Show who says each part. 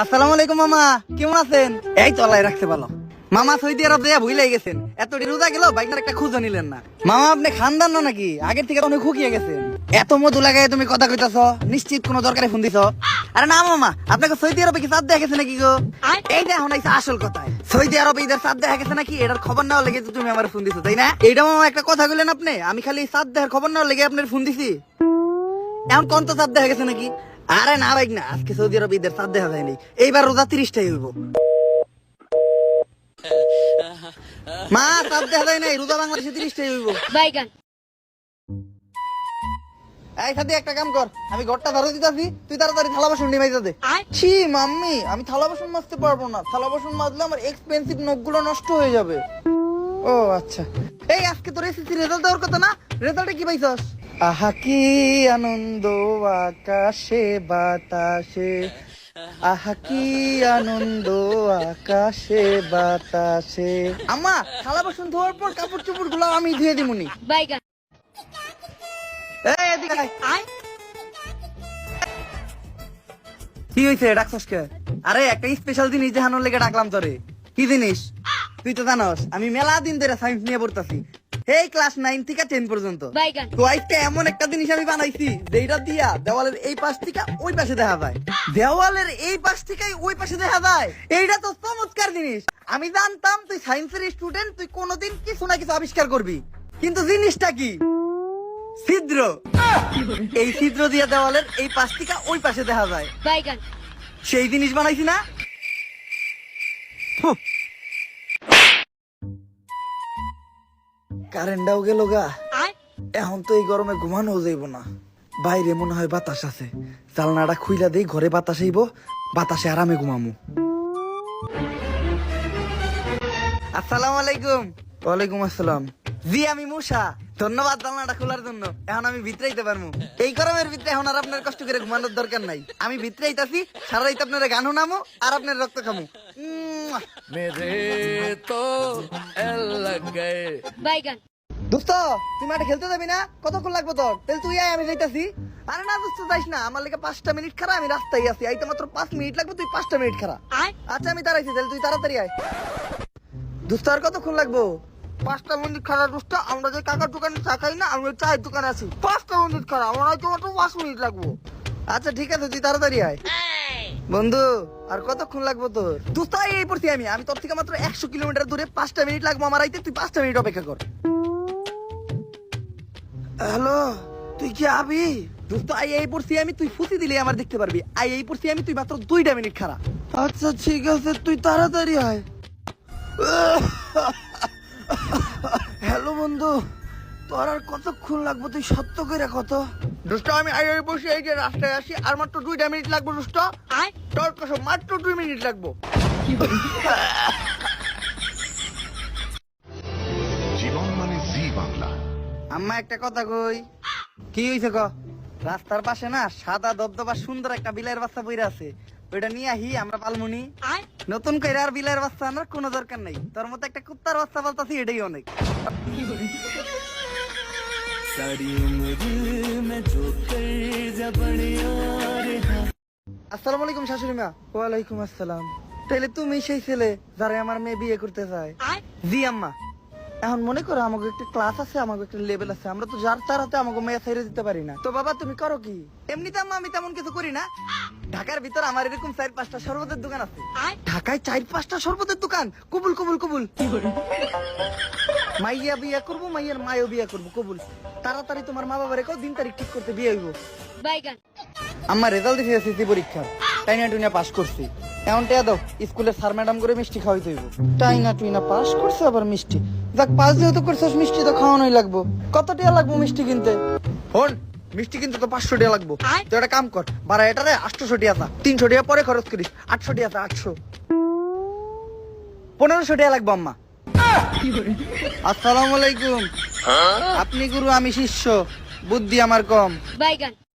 Speaker 1: আসসালামু আলাইকুম, মামা। কেমন আছেন? এই তো আল্লাহ রাখতে মামা সৌদি আরব ভুলে গেছেন। এত রোজা গেল বাইকটার একটা খুঁজো নিলেন না। মামা, আপনি খানদান না নাকি? আগের থেকে অনেক খুকিয়ে গেছেন। এত মধু লাগাই তুমি কথা কইতাছ, নিশ্চিত কোনো দরকারে ফোন দিছ? আরে না, মামা, আপনাকে সৌদি আরবে কি চাঁদ দেখা গেছে নাকি গো? এই এখন আইছে আসল কথা। সৌদি আরবে ঈদের চাঁদ দেখা গেছে নাকি? এটার খবর নেওয়ার লেগে তুমি আমার ফোন দিছো, তাই না? এইটা মামা একটা কথা কইলেন আপনি? আমি খালি চাঁদ দেখার খবর নেওয়ার লেগে আপনার ফোন দিছি। এখন কোন তো চাঁদ দেখা গেছে নাকি? আরে না ভাই না আজকে সৌদি আরব ঈদের চাঁদ দেখা যায়নি এইবার রোজা তিরিশটাই হইব। মা চাঁদ দেখা যায় নাই রোজা বাংলাদেশে তিরিশটাই হইব।
Speaker 2: বাইগান।
Speaker 1: এই সাথে একটা কাম কর আমি ঘরটা ধরে দিতাছি তুই তাড়াতাড়ি থালা বাসন নিয়ে মাইজা দে। ছি মাম্মি আমি থালা বাসন মাজতে পারব না। থালা বাসন মাজলে আমার এক্সপেন্সিভ নখগুলো নষ্ট হয়ে যাবে। ও আচ্ছা। এই আজকে তোর এসএসসি রেজাল্ট দেওয়ার কথা না? রেজাল্টে কি পাইছস? আহা কি আনন্দ আকাশে বাতাসে। আহা কি আনন্দ আকাশে বাতাসে। আম্মা থালা বাসন ধোয়ার পর কাপড় চোপড়গুলো আমি ধুয়ে দিমুনি।
Speaker 2: বাইগান
Speaker 1: এই এদিকে আয়। কি হয়েছে ডাকছস কে? আরে একটা স্পেশাল জিনিস দেখানোর লেগে ডাকলাম তোরে। কি জিনিস? তুই তো জানোস আমি মেলা দিন ধরে সায়েন্স নিয়ে পড়তাছি। এই ক্লাস নাইন থেকে টেন পর্যন্ত। তো আজকে এমন একটা জিনিস আমি বানাইছি যেটা দিয়া দেওয়ালের এই পাশ থেকে ওই পাশে দেখা যায়। দেওয়ালের এই পাশ থেকে ওই পাশে দেখা যায়। এইটা তো চমৎকার জিনিস। আমি জানতাম তুই সায়েন্সের স্টুডেন্ট তুই কোনোদিন কিছু না কিছু আবিষ্কার করবি। কিন্তু জিনিসটা কি? ছিদ্র। এই ছিদ্র দিয়ে দেওয়ালের এই পাশ থেকে ওই পাশে দেখা যায়। সেই জিনিস বানাইছি না? কারেন্টটাও গেল গা। এখন তো এই গরমে ঘুমানো যাইব না। বাইরে মনে হয় বাতাস আছে। জালনাটা খুইলা দেই ঘরে বাতাস আইব বাতাসে আরামে ঘুমামু। আসসালামু আলাইকুম। ওয়ালাইকুম আসসালাম। জি আমি মুসা। ধন্যবাদ জানলাটা খোলার জন্য। এখন আমি ভিতরে আইতে পারব এই গরমের ভিতরে এখন আর আপনার কষ্ট করে ঘুমানোর দরকার নাই। আমি ভিতরে আইতাছি সারা রাইতে আপনার গান নামো আর আপনার রক্ত খামু। উম্মুয়া।
Speaker 2: তো
Speaker 1: দোস্ত তুই মাঠে খেলতে যাবি না? কতক্ষণ লাগবে তোর? তাহলে তুই আয় আমি যাইতাছি। আরে না দোস্ত যাইস না। আমার লেগে পাঁচটা মিনিট খারা আমি রাস্তায় আছি। মাত্র পাঁচ মিনিট লাগবে তুই পাঁচটা মিনিট খারা। আচ্ছা আমি তাড়াইছি তাহলে তুই তাড়াতাড়ি আয়। দোস্ত আর কতক্ষণ লাগবো? পাঁচটা মিনিট খারা দোস্ত আমরা যে কাকার দোকানে চা খাই না আমি চায়ের দোকানে আছি। পাঁচটা মিনিট খারা আমার হয়তো মাত্র পাঁচ মিনিট লাগবো। আচ্ছা ঠিক আছে তুই তাড়াতাড়ি আয়। বন্ধু আর কতক্ষণ লাগবো তোর? দোস্ত আয়, এই পড়ছি আমি। আমি তোর থেকে মাত্র একশো কিলোমিটার দূরে পাঁচটা মিনিট লাগবো আমার আইতে। তুই পাঁচটা মিনিট অপেক্ষা কর। হ্যালো তুই কি আবি? দোস্ত আই এই পড়ছি আমি। তুই ফুসি দিলে আমার দেখতে পারবি। আই এই পড়ছি আমি তুই মাত্র দুইটা মিনিট খারাপ আচ্ছা ঠিক আছে তুই তাড়াতাড়ি আয়। হ্যালো বন্ধু। তোর আর কতক্ষণ লাগবে? তুই সত্য করে কত? দোস্ত আমি বসে এই যে রাস্তায় আসি আর মাত্র দুইটা মিনিট লাগবে দোস্ত তোর কসম মাত্র দুই মিনিট লাগবো।
Speaker 3: জীবন মানে জি বাংলা।
Speaker 1: আম্মা একটা কথা কই? কি হইছে ক? রাস্তার পাশে না সাদা দবদবা সুন্দর একটা বিলাইয়ের বাচ্চা বইরা আছে। ওইটা নিয়ে আহি আমরা পালমুনি। নতুন করে আর বিলাইয়ের বাচ্চা আনার কোনো দরকার নাই। তোর মতো একটা কুত্তার বাচ্চা বলতাছি এটাই অনেক।
Speaker 4: सारी उम्र में जो कर जब रे
Speaker 1: আসসালামু আলাইকুম শাশুড়ি মা ওয়ালাইকুম আসসালাম তাহলে তুমি সেই ছেলে যারা আমার মেয়ে বিয়ে করতে চায় জি আম্মা এখন মনে করো আমাকে একটা ক্লাস আছে আমাকে একটা লেভেল আছে। আমরা তো যার তার হাতে আমাকে মেয়ে ছেড়ে দিতে পারি না। তো বাবা তুমি করো কি? এমনিতে আমি তেমন কিছু করি না। ঢাকার ভিতর আমার এরকম চার পাঁচটা শরবতের দোকান আছে। ঢাকায় চার পাঁচটা শরবতের দোকান। কবুল কবুল কবুল। মাইয়া বিয়া করব মাইয়ার মায়ও বিয়া করব কবুল। তাড়াতাড়ি তোমার মা বাবার কেউ দিন তারিখ ঠিক করতে বিয়ে হইব। আমার রেজাল্ট দিছে এসএসসি পরীক্ষার টাইনা টুইনা পাস করছি। এখন টেয়া দাও স্কুলের স্যার ম্যাডাম করে মিষ্টি খাওয়াইতে হইব। টাইনা টুইনা পাস করছে আবার মিষ্টি। যাক পাস যেহেতু করছিস মিষ্টি তো খাওয়ানোই লাগবো। কত টিয়া লাগবো মিষ্টি কিনতে? হন মিষ্টি কিনতে তো পাঁচশো টিয়া লাগবো। তো একটা কাম কর বারা এটা রে আটশো টিয়া তা। তিনশো টিয়া পরে খরচ করিস আটশো টিয়া তা আটশো। পনেরোশো টিয়া লাগবো আম্মা। আসসালামু আলাইকুম। আপনি গুরু আমি শিষ্য। বুদ্ধি আমার কম।
Speaker 2: বাইগান।